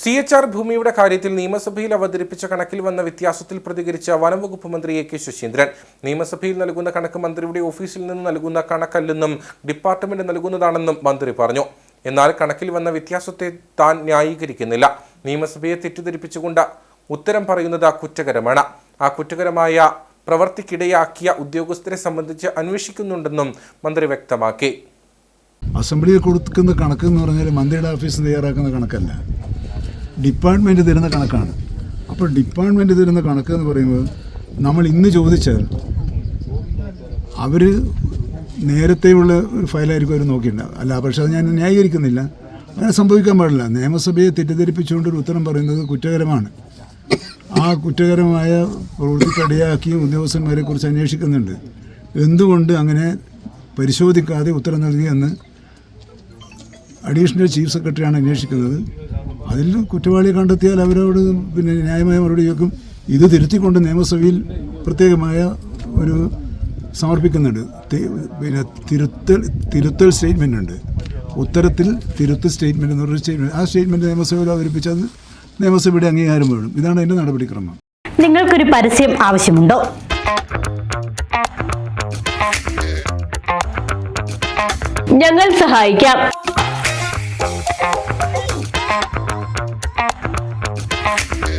C H R ഭൂമിയുടെ കാര്യത്തിൽ നിയമസഭയിൽ അവതരിപ്പിച്ച കണക്കിൽ വന്ന വ്യത്യാസത്തിൽ പ്രതികരിച്ച വനംവകുപ്പ് മന്ത്രി എ കെ ശശീന്ദ്രൻ. നിയമസഭയിൽ നൽകുന്ന കണക്ക് മന്ത്രിയുടെ ഓഫീസിൽ നിന്ന് നൽകുന്ന കണക്കല്ലെന്നും ഡിപ്പാർട്ട്മെന്റ് നൽകുന്നതാണെന്നും മന്ത്രി പറഞ്ഞു. എന്നാൽ കണക്കിൽ വന്ന വ്യത്യാസത്തെ താൻ ന്യായീകരിക്കുന്നില്ല. നിയമസഭയെ തെറ്റിദ്ധരിപ്പിച്ചുകൊണ്ട് ഉത്തരം പറയുന്നത് കുറ്റകരമാണ് ആ കുറ്റകരമായ പ്രവർത്തിക്കിടയാക്കിയ ഉദ്യോഗസ്ഥരെ സംബന്ധിച്ച് അന്വേഷിക്കുന്നുണ്ടെന്നും മന്ത്രി വ്യക്തമാക്കി. അസംബ്ലിയിൽ കൊടുക്കുന്ന കണക്ക് എന്ന് പറഞ്ഞാൽ മന്ത്രിയുടെ ഓഫീസ് തയ്യാറാക്കുന്ന കണക്കല്ല. ഡിപ്പാർട്ട്മെന്റ് തരുന്ന കണക്കാണ്. അപ്പോൾ ഡിപ്പാർട്ട്മെന്റ് തരുന്ന കണക്ക് എന്ന് പറയുമ്പോൾ നമ്മൾ ഇന്ന് ചോദിച്ചാൽ അവർ നേരത്തെയുള്ള ഒരു ഫയലായിരിക്കും അവർ നോക്കിയിട്ടുണ്ടാവും അല്ല പക്ഷേ അത് ഞാൻ ന്യായീകരിക്കുന്നില്ല. അങ്ങനെ സംഭവിക്കാൻ പാടില്ല. നിയമസഭയെ തെറ്റിദ്ധരിപ്പിച്ചുകൊണ്ട് ഒരു ഉത്തരം പറയുന്നത് കുറ്റകരമാണ്. ആ കുറ്റകരമായ പ്രവൃത്തി പ്രവൃത്തിക്കടിയാക്കിയ ഉദ്യോഗസ്ഥന്മാരെ കുറിച്ച് അന്വേഷിക്കുന്നുണ്ട്. എന്തുകൊണ്ട് അങ്ങനെ പരിശോധിക്കാതെ ഉത്തരം നൽകിയെന്ന് അഡീഷണൽ ചീഫ് സെക്രട്ടറിയാണ് അന്വേഷിക്കുന്നത്. അതിൽ കുറ്റവാളിയെ കണ്ടെത്തിയാൽ അവരോട് പിന്നെ ന്യായമായ മറുപടി ചോദിക്കും. ഇത് തിരുത്തിക്കൊണ്ട് നിയമസഭയിൽ പ്രത്യേകമായ ഒരു സമർപ്പിക്കുന്നുണ്ട്. പിന്നെ തിരുത്തൽ തിരുത്തൽ സ്റ്റേറ്റ്മെന്റ് ഉണ്ട്. ഉത്തരത്തിൽ തിരുത്തൽ സ്റ്റേറ്റ്മെന്റ് എന്ന് പറഞ്ഞൊരു സ്റ്റേറ്റ്മെന്റ് ആ സ്റ്റേറ്റ്മെന്റ് നിയമസഭയിൽ അവതരിപ്പിച്ചത് നിയമസഭയുടെ അംഗീകാരം വേണം ഇതാണ് എന്റെ നടപടിക്രമം. നിങ്ങൾക്കൊരു പരസ്യം ആവശ്യമുണ്ടോ? ഞങ്ങൾ സഹായിക്കാം.